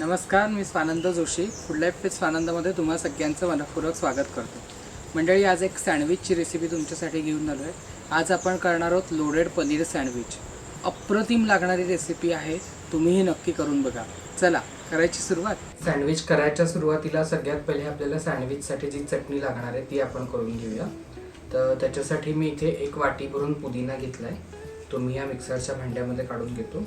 नमस्कार मी Swanand Joshi. Food life with स्वानंदमध्ये तुम्हा सगळ्यांचं मनपूर्वक स्वागत करतो. मंडळी आज एक सँडविचची रेसिपी तुमच्यासाठी घेऊन आलो आहे आज आपण करणार आहोत लोडेड पनीर सँडविच. अप्रतिम लागणारी रेसिपी आहे. तुम्हीही नक्की करून बघा. चला करायची सुरुवात? सँडविच करायच्या सुरुवातीला सगळ्यात पहिले आपल्याला सँडविचसाठी जी चटणी लागणार आहे ती आपण करून घेऊया. तर त्याच्यासाठी मी इथे एक वाटी भरून पुदिना घेतला आहे तो मी या मिक्सरच्या भांड्यामध्ये काढून घेतो.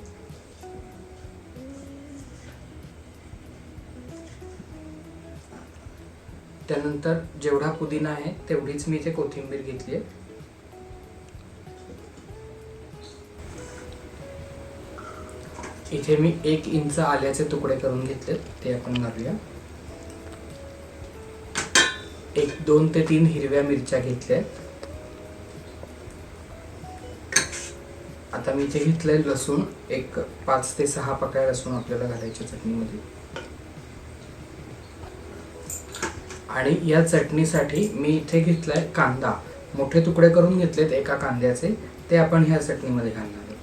त्यानंतर जेवढा पुदिना आहे तेवढीच मी इथे कोथिंबीर घेतली आहे. इथे मी एक इंच आल्याचे तुकडे करून घेतले ते आपण घालूया. एक दोन ते तीन हिरव्या मिरच्या घेतल्या आहेत. आता मी इथे घेतलंय लसूण एक पाच ते सहा पकड्या लसूण आपल्याला घालायचे चटणीमध्ये. आणि या चटणीसाठी मी इथे घेतलाय कांदा. मोठे तुकडे करून घेतलेत एका कांद्याचे. ते आपण ह्या चटणीमध्ये घालणार आहोत.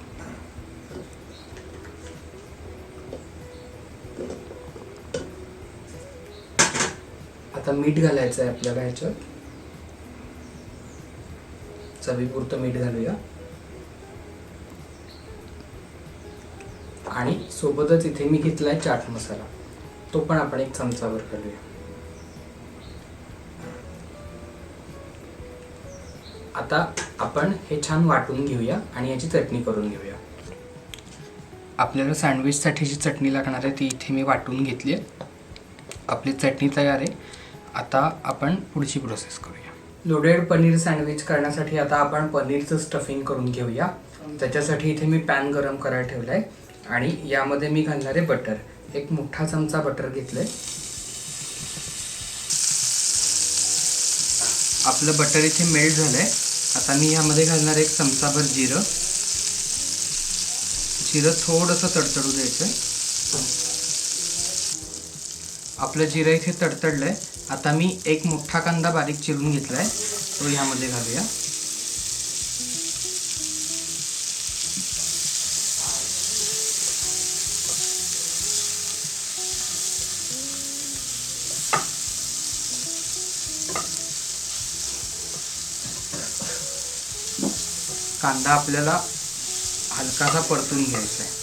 आता मीठ घालायचं आहे आपल्याला ह्याच्यात. चवीपुरतं मीठ घालूया. आणि सोबतच इथे मी घेतलाय चाट मसाला. तो पण आपण एक चमचावर घालूया. आता आपण हे छान वाटून घेऊया आणि याची चटणी करून घेऊया. आपल्याला सँडविचसाठी जी चटणी लागणार आहे ती इथे मी वाटून घेतली आहे. आपली चटणी तयार आहे. आता आपण पुढची प्रोसेस करूया. लोडेड पनीर सँडविच करण्यासाठी आता आपण पनीरचं स्टफिंग करून घेऊया. त्याच्यासाठी इथे मी पॅन गरम करायला ठेवला आहे आणि यामध्ये मी घालणार आहे बटर एक मोठा चमचा बटर घेतलं आहे आपलं बटर इथे मेल्ट आहे आता मी ह्यामध्ये घालणार एक चमचाभर जिरं. जिरं थोडंसं तडतडू द्यायचं आपलं जिरं इथे तडतडलं आहे आता मी एक मोठा कांदा बारीक चिरून घेतलाय. तो ह्यामध्ये घालूया. कांदा आपल्याला हलकासा परतून घ्यायचा आहे.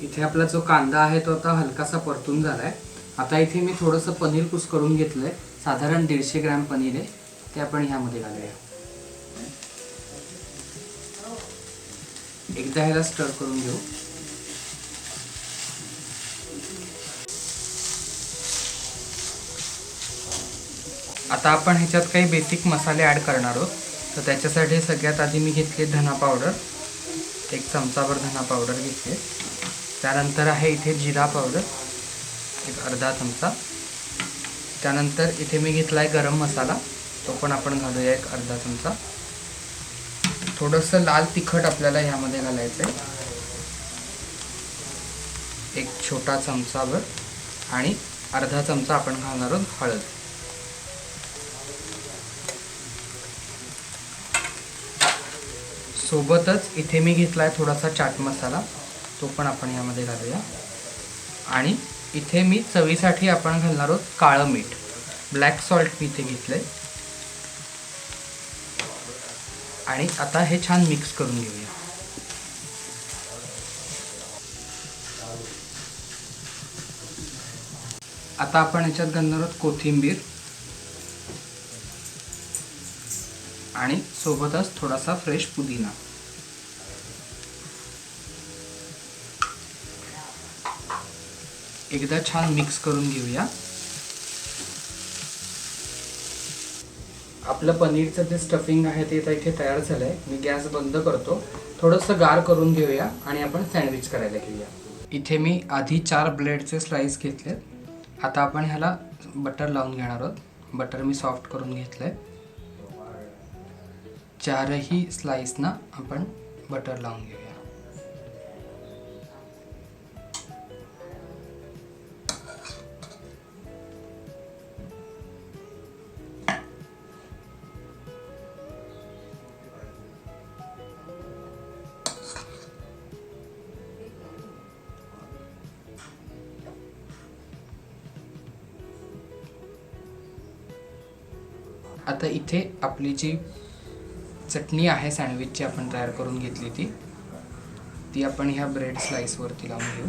इथे आपला जो कांदा आहे तो आता हलकासा परतून झालाय. आता इथे मी थोडंसं पनीर कुस करून घेतलंय. साधारण दीडशे ग्रॅम पनीर आहे. ते आपण ह्यामध्ये घालूया. एकदा ह्याला स्टर करून घेऊ. आता आपण ह्याच्यात काही बेसिक मसाले ॲड करणार आहोत. तर त्याच्यासाठी सगळ्यात आधी मी घेतले धना पावडर एक चमचाभर धना पावडर घेतले. त्यानंतर आहे इथे जिरा पावडर एक अर्धा चमचा. त्यानंतर इथे मी घेतला आहे गरम मसाला. तो पण आपण घालूया एक अर्धा चमचा. थोडंसं लाल तिखट आपल्याला ह्यामध्ये घालायचं आहे एक छोटा चमचाभर आणि अर्धा चमचा आपण घालणार आहोत हळद. सोबतच इथे मी घेतला आहे थोडासा चाट मसाला. तो पण आपण यामध्ये घालूया. आणि इथे मी चवीसाठी आपण घालणार आहोत काळं मीठ. ब्लॅक सॉल्ट मी इथे घेतलं आहे आणि आता हे छान मिक्स करून घेऊया. आता आपण याच्यात घालणार आहोत कोथिंबीर. आणि सोबतच थोडासा फ्रेश पुदिना. एकदा छान मिक्स करून घेऊया. आपलं पनीरचं जे स्टफिंग आहे ते आता इथे तयार झालं आहे मी गॅस बंद करतो. थोडंसं गार करून घेऊया आणि आपण सँडविच करायला घेऊया. इथे मी आधी चार ब्लेडचे स्लाईस घेतलेत. आता आपण ह्याला बटर लावून घेणार आहोत. बटर मी सॉफ्ट करून घेतलं आहे चारही स्लाइसना आपण बटर लावून घेऊया. आता इथे आपली जी चटणी आहे सँडविचची आपण तयार करून घेतली ती. ती आपण ह्या ब्रेड स्लाइसवरती लावून घेऊ.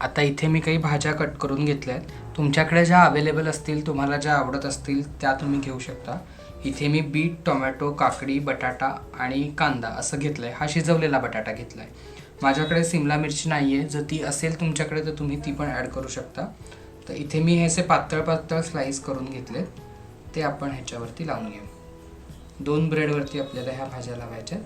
आता इथे मी काही भाज्या कट करून घेतल्या आहेत तुमच्याकडे ज्या अवेलेबल असतील तुम्हाला ज्या आवडत असतील त्या तुम्ही घेऊ शकता. इथे मी बीट टोमॅटो काकडी बटाटा आणि कांदा असं घेतलं आहे हा शिजवलेला बटाटा घेतला आहे माझ्याकडे सिमला मिरची नाही आहे जर ती असेल तुमच्याकडे तर तुम्ही ती पण ॲड करू शकता. तर इथे मी हे असे पातळ पातळ स्लाईस करून घेतलेत. ते आपण ह्याच्यावरती लावून घेऊ. दोन ब्रेडवरती आपल्याला ह्या भाज्या लावायच्या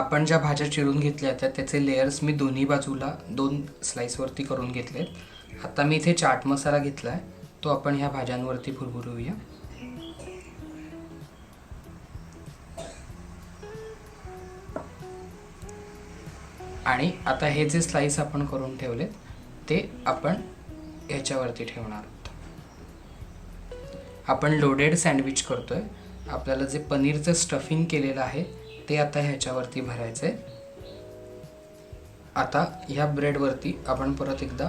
आपण ज्या भाज्या चिरून घेतल्या होत्या त्याचे लेयर्स मी दोन्ही बाजूला दोन स्लाईसवरती करून घेतलेत. आता मी इथे चाट मसाला घेतला आहे तो आपण ह्या भाज्यांवरती भुरभुरूया. आणि आता हे जे स्लाइस आपण करून ठेवलेत ते आपण ह्याच्यावरती ठेवणार आहोत. आपण लोडेड सँडविच करतोय. आपल्याला जे पनीरचं स्टफिंग केलेलं आहे ते आता ह्याच्यावरती भरायचं आहे आता ह्या ब्रेडवरती आपण परत एकदा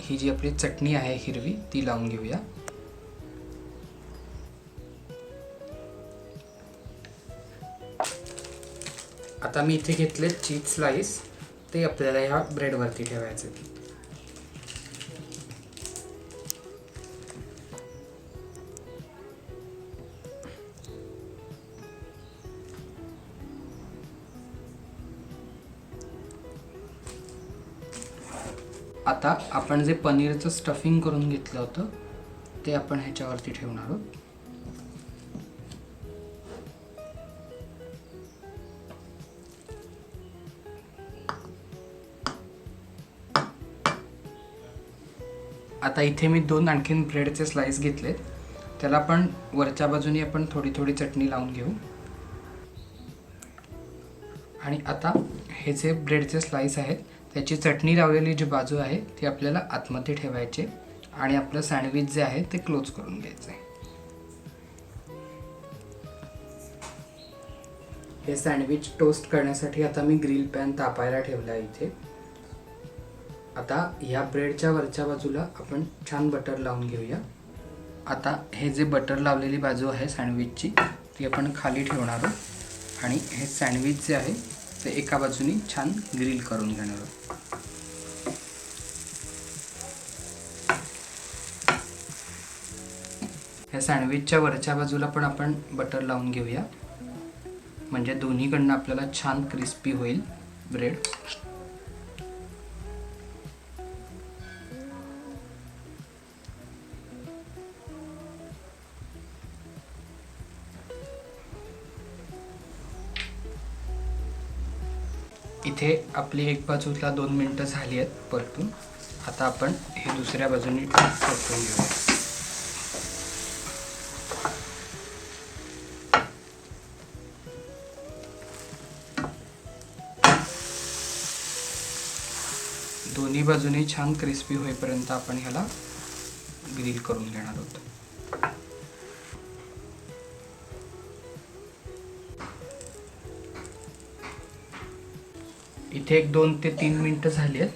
ही जी आपली चटणी आहे हिरवी ती लावून घेऊया. आता मी इथे घेतले चीज स्लाईस ते आपल्याला ह्या ब्रेडवरती ठेवायचे आता आपण जे पनीरचं स्टफिंग करून घेतलं होतं ते आपण ह्याच्यावरती ठेवणार आहोत. आता इथे मी दोन आणखीन ब्रेडचे स्लाइस घेतलेत. त्याला पण वरच्या बाजूने आपण थोडी थोडी चटणी लावून घेऊ. आणि आता हे जे ब्रेडचे स्लाइस आहेत त्याची चटणी लावलेली जी बाजू आहे ती आपल्याला आतमध्ये ठेवायची आणि आपलं सँडविच जे आहे ते क्लोज करून घ्यायचं आहे हे सँडविच टोस्ट करण्यासाठी आता मी ग्रिल पॅन तापायला ठेवला आहे इथे. आता ह्या ब्रेडच्या वरच्या बाजूला आपण छान बटर लावून घेऊया. आता हे जे बटर लावलेली बाजू आहे सँडविचची ती आपण खाली ठेवणार आहोत. आणि हे सँडविच जे आहे ते एका बाजूनी छान ग्रिल करून घेणार आहोत. ह्या सँडविचच्या वरच्या बाजूला पण आपण बटर लावून घेऊया. म्हणजे दोन्हीकडनं आपल्याला छान क्रिस्पी होईल ब्रेड इथे आपली एक बाजूला दोन मिनटं झाली आहेत परतून. आता आपण हे दुसऱ्या बाजूने परतून घेऊया. दोन्ही बाजूनी छान क्रिस्पी होईपर्यंत आपण ह्याला ग्रिल करून घेणार आहोत. इथे एक दोन ते तीन मिनटं झाली आहेत.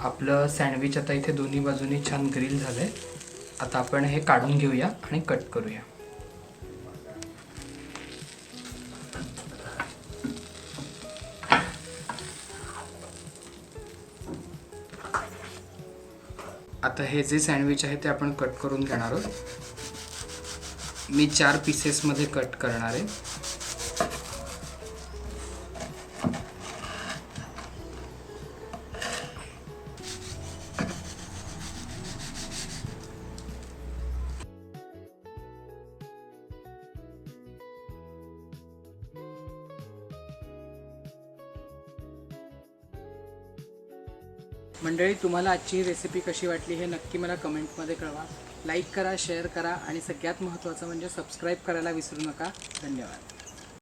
आपलं सँडविच आता इथे दोन्ही बाजूनी छान ग्रिल झालं आहे आता आपण हे काढून घेऊया आणि कट करूया. आता हे जे सँडविच आहे ते आपण कट करून घेणार आहोत. मी चार पीसेसमध्ये कट करणार आहे. मंडळी तुम्हाला आजची ही रेसिपी कशी वाटली हे नक्की मला कमेंटमध्ये कळवा. लाईक करा शेअर करा आणि सगळ्यात महत्त्वाचं म्हणजे सबस्क्राईब करायला विसरू नका. धन्यवाद.